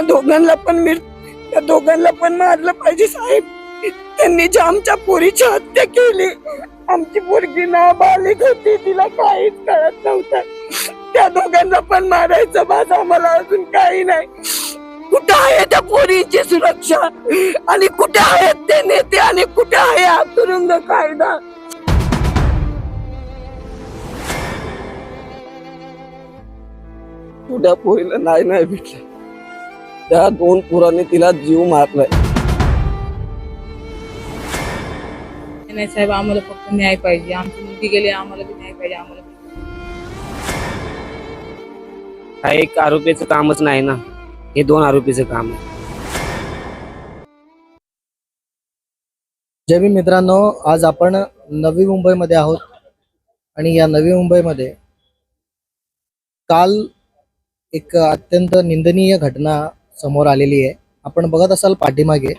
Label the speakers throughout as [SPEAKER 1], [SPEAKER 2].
[SPEAKER 1] त्या दोघांना पण मी त्या दोघांना पण मारलं पाहिजे साहेब. त्यांनी जे आमच्या पोरीची हत्या केली आमची पोरगी नाबालिक होती तिला काहीच कळत नव्हतं. त्या दोघांना पण मारायचं माझं आम्हाला अजून काही नाही. कुठं आहे त्या पोरीची सुरक्षा? आणि कुठे आहेत ते नेते? आणि कुठे आहे हा तुरुंग कायदा? कुठ्या पोरीला नाही नाही भेटलं. त्या दोन पुराने तिला जीव मारलाय.
[SPEAKER 2] नाही साहेब आम्हाला फक्त न्याय पाहिजे. आमची मुलगी गेली आम्हाला बी न्याय पाहिजे आम्हाला.
[SPEAKER 3] हा एक आरोपीचं कामच नाही ना. हे दोन आरोपीचं काम आहे.
[SPEAKER 4] जय भीम मित्रांनो आज आपण नवी मुंबईमध्ये आहोत. आणि या नवी मुंबईमध्ये काल एक अत्यंत निंदनीय घटना समोर आलेली आहे. आपण बघत असाल पाठीमागे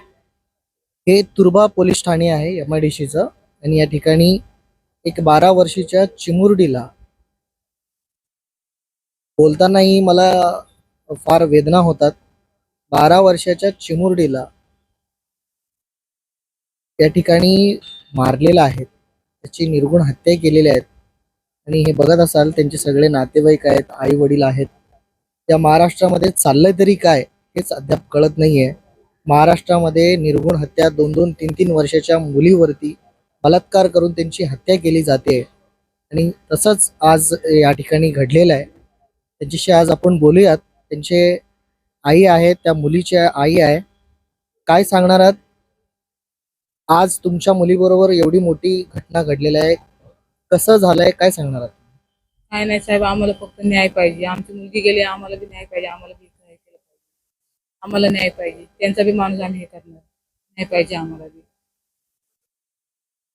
[SPEAKER 4] हे तुर्बा पोलीस ठाणे आहे एम आय डी सीचं आणि या ठिकाणी एक बारा वर्षीच्या चिमुरडीला बोलतानाही मला फार वेदना होतात. बारा वर्षाच्या चिमुरडीला त्या ठिकाणी मारलेलं आहेत. त्याची निर्गुण हत्या केलेल्या आहेत. आणि हे बघत असाल त्यांचे सगळे नातेवाईक आहेत आई वडील आहेत. त्या महाराष्ट्रामध्ये चाललंय तरी काय? हेच अद्याप कळत नाहीये. महाराष्ट्रामध्ये निर्गुण हत्या दोन दोन तीन तीन वर्षाच्या मुलीवरती बलात्कार करून त्यांची हत्या केली जाते. आणि तसंच आज या ठिकाणी घडलेलं आहे. त्यांच्याशी आज आपण बोलूयात. त्यांचे आई आहे त्या मुलीच्या आई आहे. काय सांगणार आहात? आज तुमच्या मुलीबरोबर एवढी मोठी घटना घडलेली आहे. कसं झालंय? काय सांगणार आहात?
[SPEAKER 2] काय नाही साहेब आम्हाला फक्त न्याय पाहिजे. आमची मुलगी गेली आम्हाला बी न्याय पाहिजे आम्हाला बी. आम्हाला न्याय पाहिजे. त्यांचा बी माणूस आम्ही हे करणार. न्याय पाहिजे आम्हाला बी.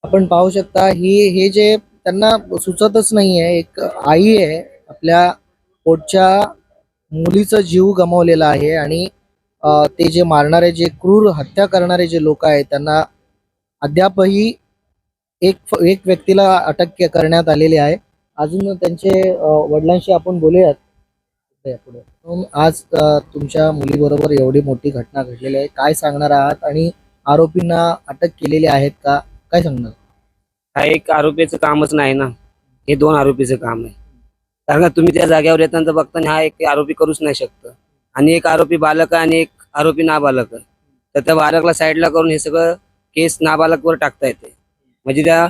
[SPEAKER 4] आपण पाहू शकता ही हे जे त्यांना सुचतच नाहीये एक आई आहे आपल्या पोटच्या मुलीचा जीव गमावलेला आहे आणि ते जे मारणारे जे क्रूर हत्या करणारे जे लोक आहेत त्यांना अद्यापही एक एक व्यक्तीला अटक करण्यात आलेली आहे. अजून त्यांचे वडिलांशी आपण बोलूयात. यापुढे. आज तुमच्या मुलीबरोबर एवढी मोठी घटना घडलेली आहे. काय सांगणार आहात? आणि आरोपींना अटक केलेली आहेत का? काय सांगणार?
[SPEAKER 3] हा एक आरोपीचं कामच नाही ना. हे दोन आरोपीचं काम आहे. कारण का तुम्ही त्या जागेवर येताना बघताना हा एक आरोपी करूच नाही शकत. आणि एक आरोपी बालक आहे आणि एक आरोपी नाबालक आहे. तर त्या बालकला साईडला करून हे सगळं केस नाबालकवर टाकता येते. म्हणजे त्या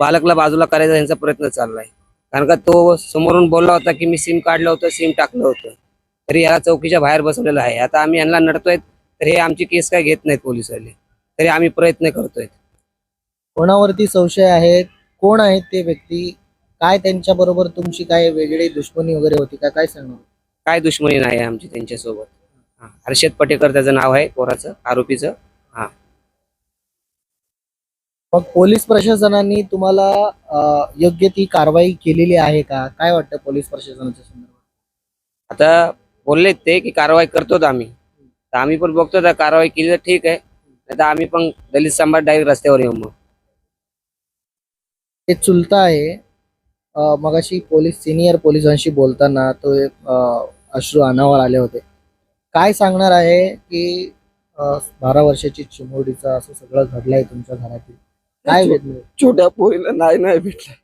[SPEAKER 3] बालकला बाजूला करायचा यांचा प्रयत्न चाललाय. कारण का तो समोरून बोलला होता की मी सिम काढलं होतं सिम टाकलं होतं. तरी याला चौकीच्या बाहेर बसवलेलं आहे. आता आम्ही यांना नडतोय तर हे आमची केस काय घेत नाहीत पोलिसवाले तरी आम्ही प्रयत्न करतोय.
[SPEAKER 4] कोणावरती संशय आहेत कोण आहेत ते व्यक्ती? काय त्यांच्या बरोबर तुमची काय वेगळी दुश्मनी वगैरे होती का? काय सांगणार?
[SPEAKER 3] काय दुश्मनी नाही आमची त्यांच्यासोबत. हर्षद पटेकर त्याचं नाव आहे पोराचं आरोपीचं.
[SPEAKER 4] मग पोलीस प्रशासनाने तुम्हाला अं, योग्य ती कारवाई केलेली आहे का? काय वाटतं पोलीस प्रशासनाच्या संदर्भात?
[SPEAKER 3] आता बोलले ते की कारवाई करतो आम्ही. तर आम्ही पण बघतो त्या कारवाई केली तर ठीक आहे. नाही तर आम्ही पण दलित समाज डायरेक्ट रस्त्यावर येऊ मग.
[SPEAKER 4] ते चुलता आहे. अं, मगाशी पोलीस सिनियर पोलिसांशी बोलताना तो एक अं, अश्रू अनावर आले होते. काय सांगणार आहे की अं, बारा वर्षाची चिमुरडीचं असं सगळं घडलंय तुमच्या घरातील? वेदना आहे?
[SPEAKER 1] छोट्या पोरीला नाही नाही भेटलं.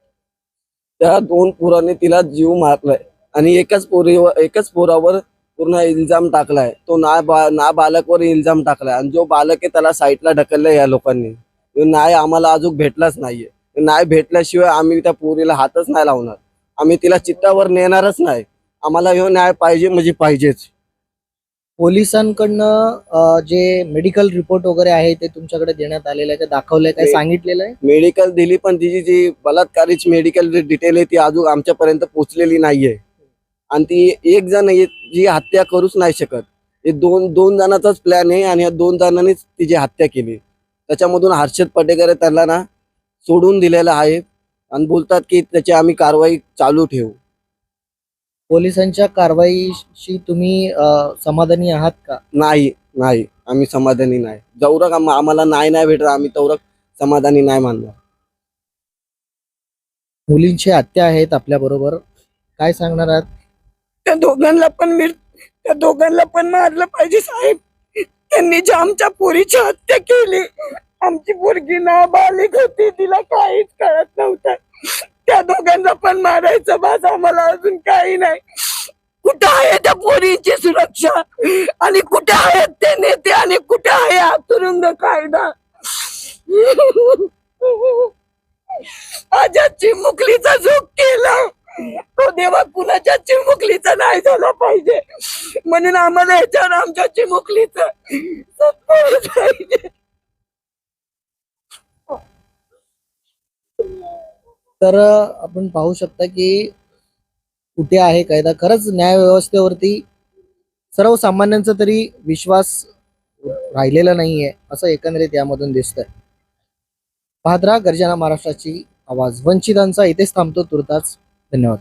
[SPEAKER 1] त्या दोन पोराने तिला जीव मारलाय. आणि एकाच पोरी एकच पोरावर पूर्ण इल्जाम टाकलाय. तो ना बा ना बालकवर इल्जाम टाकलाय. आणि जो बालक आहे त्याला साईडला ढकललाय या लोकांनी. न्याय आम्हाला अजून भेटलाच नाहीये. ह्यो न्याय भेटल्याशिवाय आम्ही त्या पोरीला हातच नाही लावणार. आम्ही तिला चित्तावर नेणारच नाही. आम्हाला ह्यो न्याय पाहिजे म्हणजे पाहिजेच.
[SPEAKER 4] पोलिसांकडनं जे मेडिकल रिपोर्ट वगैरे आहे ते तुमच्याकडे देण्यात आलेलं आहे का? दाखवलंय काय? सांगितलेलं आहे?
[SPEAKER 1] मेडिकल दिली पण तिची जी बलात्कारीची मेडिकल डिटेल आहे ती अजून आमच्यापर्यंत पोहोचलेली नाहीये. आणि ती एक जण जी हत्या करूच नाही शकत. हे दोन दोन जणांचाच प्लॅन आहे आणि या दोन जणांनीच तिची हत्या केली. त्याच्यामधून हर्षद पटेकर त्यांना ना सोडून दिलेलं आहे. आणि बोलतात की त्याची आम्ही कारवाई चालू ठेवू.
[SPEAKER 4] पोलिसांच्या कारवाईशी तुम्ही अं, समाधानी आहात का?
[SPEAKER 1] नाही नाही. आम्ही समाधानी नाही. जवरक आम- आम्हाला नाही नाही भेटत. आम्ही तवरक समाधानी नाही मानणार.
[SPEAKER 4] मुलींची हत्या आहेत आपल्या बरोबर काय सांगणार आहात?
[SPEAKER 1] त्या दोघांना पण मिळ त्या दोघांना पण मारलं पाहिजे साहेब. त्यांनी जे आमच्या पोरीची हत्या केली आमची पोरगी नाबालिक होती. तिला काहीच कळत नव्हतं. त्या दोघांना पण मारायचं बाज आम्हाला अजून काही नाही. कुठे आहे त्या पोरीची सुरक्षा? आणि कुठे आहेत ते नेते? आणि कुठे आहे हा तुरुंग कायदा? माझ्या चिमुकलीचा झोक केला. तो देवा कुणाच्या चिमुकलीचा नाही झाला पाहिजे. म्हणून आम्हाला याच्यावर आमच्या चिमुकलीच पाहिजे.
[SPEAKER 4] तर आपण पाहू शकता की कुठे आहे कायदा? खरंच न्याय व्यवस्थेवरती सर्वसामान्यांचा तरी विश्वास राहिलेला नाहीये असं एकंदरीत यामधून दिसतंय. पाहत राहा गर्जना महाराष्ट्राची आवाज. वंचितांचा इथेच थांबतो तुर्ताच धन्यवाद.